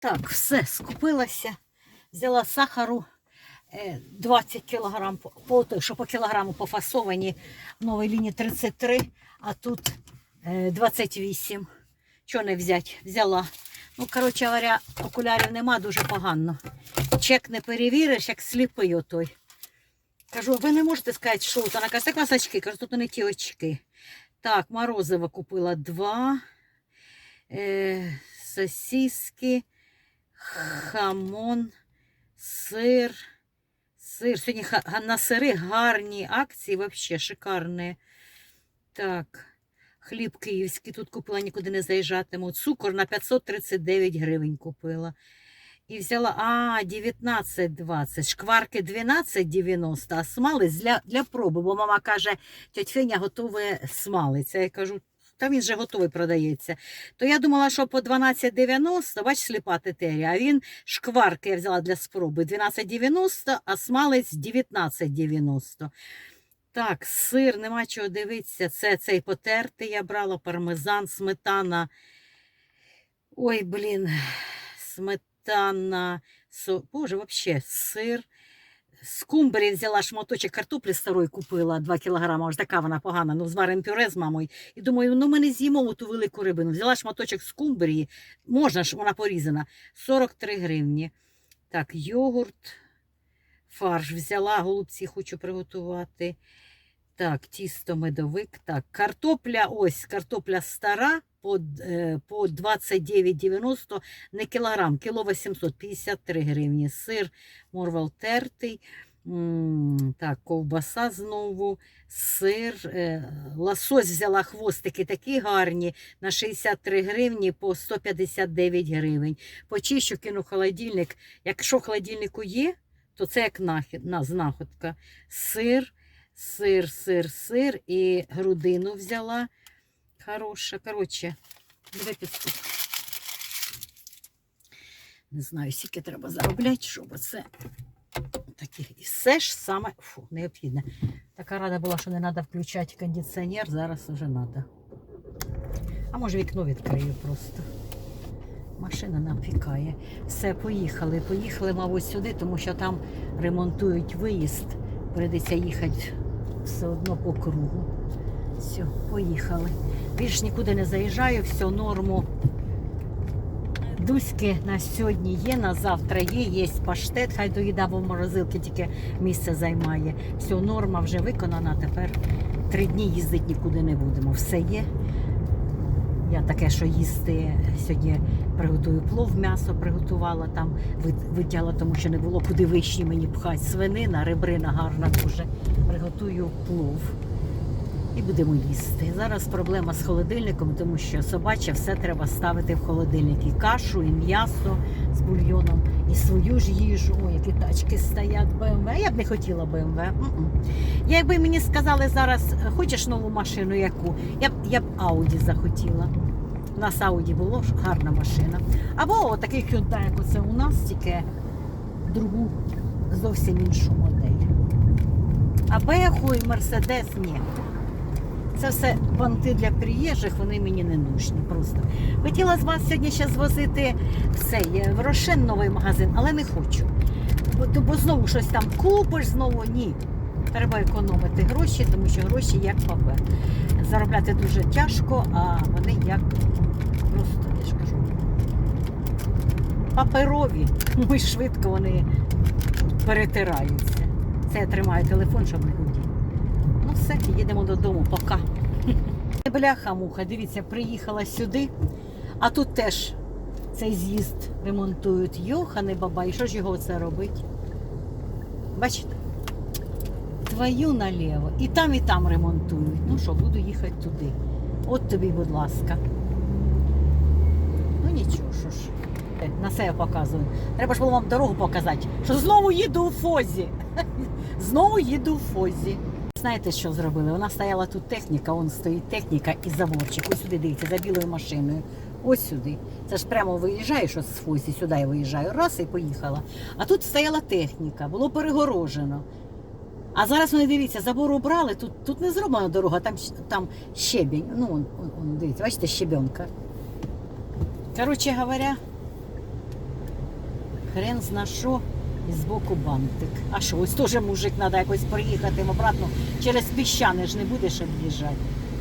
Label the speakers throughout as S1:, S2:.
S1: Так, все, скупилася. Взяла сахару е, 20 кг, по, що по кілограму пофасовані в новій лінії 33, а тут е, 28. Чого не взяти? Взяла. Ну, коротше говоря, окулярів нема дуже погано. Чек не перевіриш, як сліпий отой. Кажу, ви не можете сказати, що? Вона каже, так у нас очки. Кажу, тут не ті очки. Так, морозиво купила два. Е, сосиски, хамон, сир. Сир. Сьогодні на сири гарні акції, взагалі шикарні. Так, хліб київський тут купила, нікуди не заїжджатиму. Цукор на 539 гривень купила. І взяла, а, 19,20. Шкварки 12,90, а смалець для, для проби. Бо мама каже, тьоть Феня готове смалець. Я кажу, та він же готовий продається. То я думала, що по 12,90, бач, сліпа тетерія, а він шкварки я взяла для спроби 12,90, а смалець 19,90. Так, сир, нема чого дивитися. Це цей потертий я брала, пармезан, сметана. Ой, блін, сметана. Боже, взагалі, сир. Скумбрі взяла шматочок картоплі старої купила 2 кілограма, аж така вона погана, ну зварим пюре з мамою. І думаю, ну ми не з'їмо ту велику рибину. Взяла шматочок скумбрії, можна ж, вона порізана, 43 гривні. Так, йогурт, фарш взяла, голубці хочу приготувати. Так, тісто медовик. Так, картопля, ось картопля стара по, по 29,90 не кілограм, кіло 853 гривні. Сир морвал тертий. Так, ковбаса знову, сир, е, лосось взяла хвостики такі гарні на 63 гривні по 159 гривень. Почищу, кину холодильник. Якщо холодильнику є, то це як знаходка. Сир, сир, сир, сир і грудину взяла. Хороша. Коротше, дві 500. Не знаю, скільки треба заробляти, щоб це таке. І все ж саме фу, необхідне. Така рада була, що не треба включати кондиціонер, зараз вже треба. А може вікно відкрию просто. Машина нам пікає. Все, поїхали. Поїхали, мабуть, сюди, тому що там ремонтують виїзд. Прийдеться їхати все одно по кругу. Все, поїхали. Більш нікуди не заїжджаю, все норму. Дуськи на сьогодні є, на завтра є, є паштет, хай доїда, в морозилки тільки місце займає. Все, норма вже виконана, тепер три дні їздити нікуди не будемо. Все є. Я таке, що їсти сьогодні приготую плов, м'ясо приготувала там, ви- витягла, тому що не було куди вищі мені пхати. Свинина, ребрина гарна дуже. Приготую плов і будемо їсти. Зараз проблема з холодильником, тому що собаче все треба ставити в холодильник. І кашу, і м'ясо з бульйоном, і свою ж їжу. Ой, які тачки стоять БМВ. Я б не хотіла БМВ. Якби мені сказали зараз, хочеш нову машину, яку, я б я б Ауді захотіла. У нас Ауді було гарна машина. Або такий Hyundai, як оце у нас, тільки другу зовсім іншу модель. А Беху і Мерседес ні. Це все банти для приїжджих, вони мені не нужні просто. Хотіла з вас сьогодні ще звозити в цей е, в Рошен новий магазин, але не хочу. Бо, бо знову щось там купиш, знову ні. Треба економити гроші, тому що гроші як папер. Заробляти дуже тяжко, а вони як просто я ж кажу. Паперові. І швидко вони перетираються. Це я тримаю телефон, щоб не гудів. Все, їдемо додому, пока. Бляха-муха, дивіться, приїхала сюди, а тут теж цей з'їзд ремонтують. Йохани баба, і що ж його це робить? Бачите? Твою наліво. І там, і там ремонтують. Ну що, буду їхати туди. От тобі, будь ласка. Ну нічого, що ж. Е, На себе показую. Треба ж було вам дорогу показати, що знову їду у фозі. Знову їду у фозі. Знаєте, що зробили? Вона стояла тут техніка, он стоїть техніка і заборчик. Ось сюди дивіться, за білою машиною. Ось сюди. Це ж прямо виїжджаєш з фозі, сюди я виїжджаю. Раз і поїхала. А тут стояла техніка, було перегорожено. А зараз вони дивіться, забор убрали, тут, тут не зроблена дорога, там, там щебінь. Ну, он, он, дивіться, бачите, щебенка. Коротше говоря, Хрен зна що, і збоку бантик. А що, ось теж мужик треба якось приїхати обратно. Через піщани ж не будеш об'їжджати.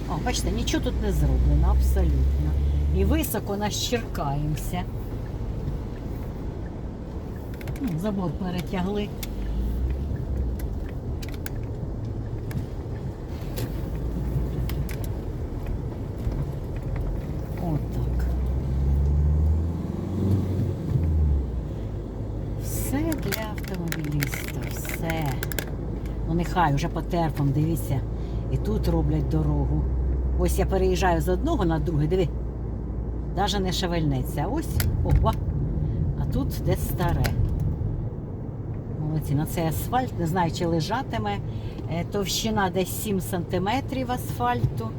S1: О, бачите, нічого тут не зроблено, абсолютно. І високо нащеркаємося. Ну, Забор перетягли. Отак. Все для автомобіліста, все. Ну нехай вже потерпом, дивіться. І тут роблять дорогу. Ось я переїжджаю з одного на друге, диви. Навіть не шевельнеться. Ось, ова. А тут де старе. Молодці, на цей асфальт, не знаю, чи лежатиме. Е, Товщина десь 7 сантиметрів асфальту.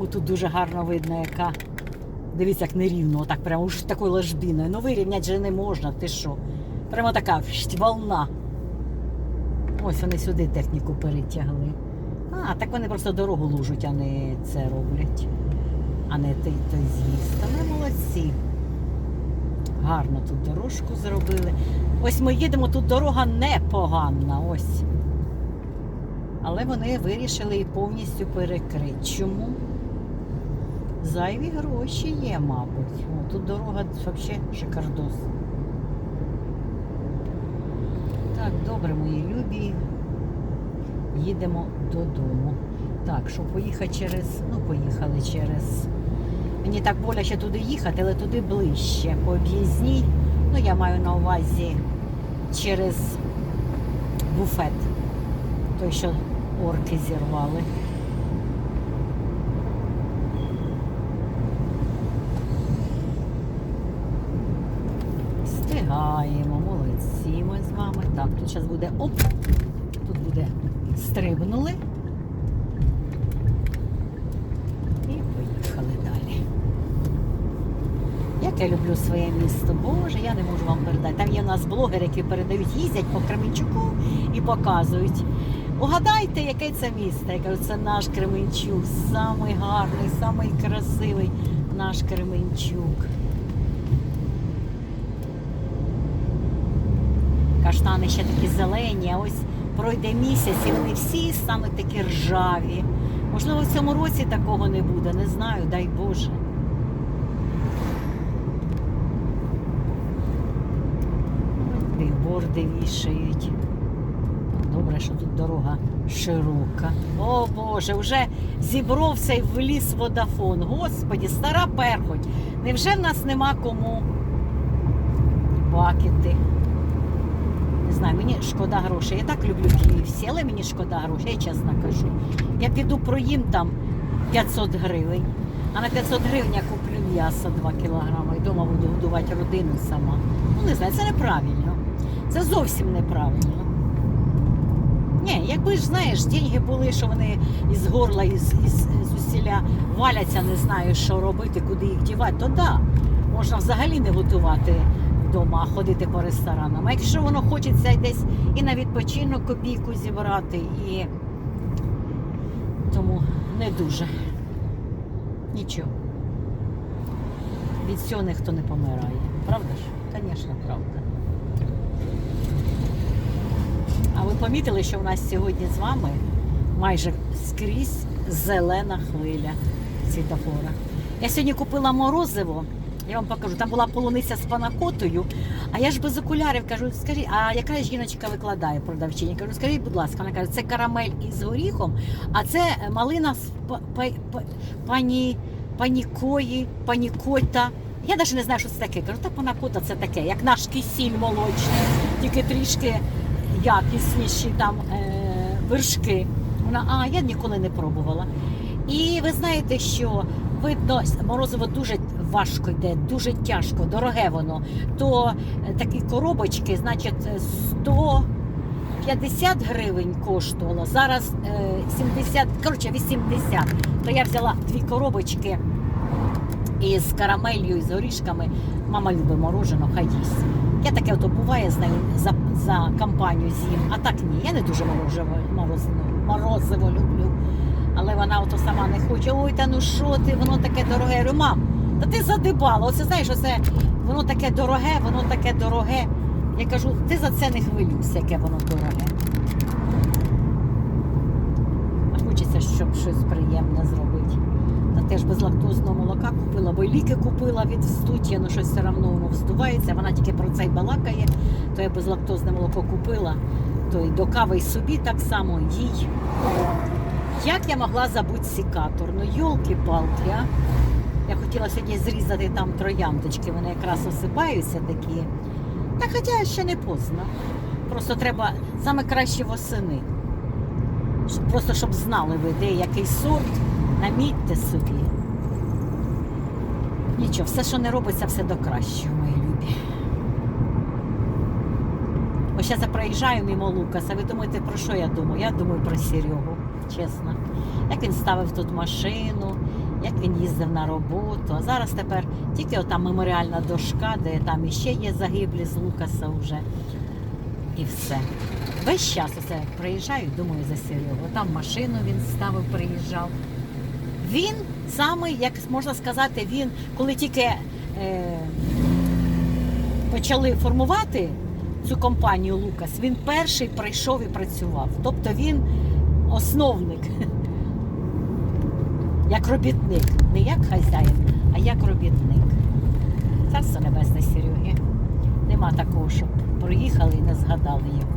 S1: О, тут дуже гарно видно, яка. Дивіться, як нерівно, отак прямо уж такою ложбиною. Ну вирівняти же не можна, ти що? Прямо така волна. Ось вони сюди техніку перетягли. А, так вони просто дорогу лужуть, а не це роблять. А не той, той з'їзд. Ми молодці. Гарно тут дорожку зробили. Ось ми їдемо, тут дорога непогана. Ось. Але вони вирішили її повністю перекрити. Чому? Зайві гроші є, мабуть. О, тут дорога взагалі шикардос. Так, добре, мої любі. Їдемо додому. Так, щоб поїхати через. Ну, поїхали через. Мені так боляче туди їхати, але туди ближче. По об'їзній. Ну, я маю на увазі через буфет. Той, що орки зірвали. Встигаємо, молодці ми з вами. Так, тут зараз буде оп. Тут буде стрибнули. І поїхали далі. Як я люблю своє місто, Боже, я не можу вам передати. Там є у нас блогери, які передають, їздять по Кременчуку і показують. Угадайте, яке це місто. Я кажу, це наш Кременчук, самий гарний, самий красивий наш Кременчук. Каштани ще такі зелені, а ось пройде місяць і вони всі стануть такі ржаві. Можливо, в цьому році такого не буде, не знаю, дай Боже. Бігборди вішають. Добре, що тут дорога широка. О Боже, вже зібровся і вліз водафон. Господі, стара перхоть. Невже в нас нема кому бакети? Знаю, мені шкода грошей. Я так люблю Київсі, але мені шкода грошей, я чесно кажу. Я піду проїм там 500 гривень, а на 500 гривень я куплю м'ясо 2 кілограми і вдома буду годувати родину сама. Ну не знаю, це неправильно. Це зовсім неправильно. Ні, якби ж знаєш, деньги були, що вони із горла, із, із, з усіля валяться, не знаю, що робити, куди їх дівати, то да, можна взагалі не готувати вдома, а ходити по ресторанам. А якщо воно хочеться десь і на відпочинок копійку зібрати, і тому не дуже. Нічого. Від цього ніхто не помирає. Правда ж? Звісно, правда. А ви помітили, що в нас сьогодні з вами майже скрізь зелена хвиля світофора. Я сьогодні купила морозиво. Я вам покажу, там була полуниця з панакотою, а я ж без окулярів кажу, скажіть, а яка жіночка викладає продавчиня? Кажу, скажіть, будь ласка, вона каже, це карамель із горіхом, а це малина з па- па- па- пані, панікої, панікота. Я навіть не знаю, що це таке. Кажу, та панакота це таке, як наш кисіль молочний, тільки трішки якісніші там е, вершки. Вона, а я ніколи не пробувала. І ви знаєте, що видно, морозиво дуже важко йде, дуже тяжко, дороге воно. То е, такі коробочки, значить, 150 гривень коштувало, зараз е, 70, коротше, 80. То я взяла дві коробочки із карамелью і з горішками. Мама любить морожено, хай їсть. Я таке ото буває з нею за, за компанію з'їм, а так ні. Я не дуже морозиво, морозиво люблю. Але вона ото сама не хоче. Ой, та ну що ти, воно таке дороге. Я говорю, мам, та ти задибала. Оце знаєш, оце Воно таке дороге, воно таке дороге. Я кажу, ти за це не хвилюйся, яке воно дороге. А хочеться, щоб щось приємне зробити. Та теж безлактозного молока купила, бо ліки купила від вздуття, ну щось все одно воно вздувається. Вона тільки про це й балакає, то я безлактозне молоко купила, то й до кави й собі так само, їй. Як я могла забути сікатор? Ну, йолки-палки, а? Я хотіла сьогодні зрізати там трояндочки, вони якраз осипаються такі. Та хоча ще не поздно. Просто треба саме краще восени. Просто щоб знали ви, де який сорт, намітьте собі. Нічого, все, що не робиться, все до кращого, мої любі. Ось зараз я проїжджаю мимо Лукаса. Ви думаєте, про що я думаю? Я думаю про Серегу, чесно. Як він ставив тут машину, як він їздив на роботу. А зараз тепер тільки отам меморіальна дошка, де там іще є загиблі з Лукаса вже. І все. Весь час оце приїжджаю, думаю за Серегу. Там машину він ставив, приїжджав. Він самий, як можна сказати, він, коли тільки е, почали формувати цю компанію Лукас, він перший прийшов і працював. Тобто він основник, як робітник, не як хазяїн, а як робітник. Царство небесне Сереги. Нема такого, щоб проїхали і не згадали його.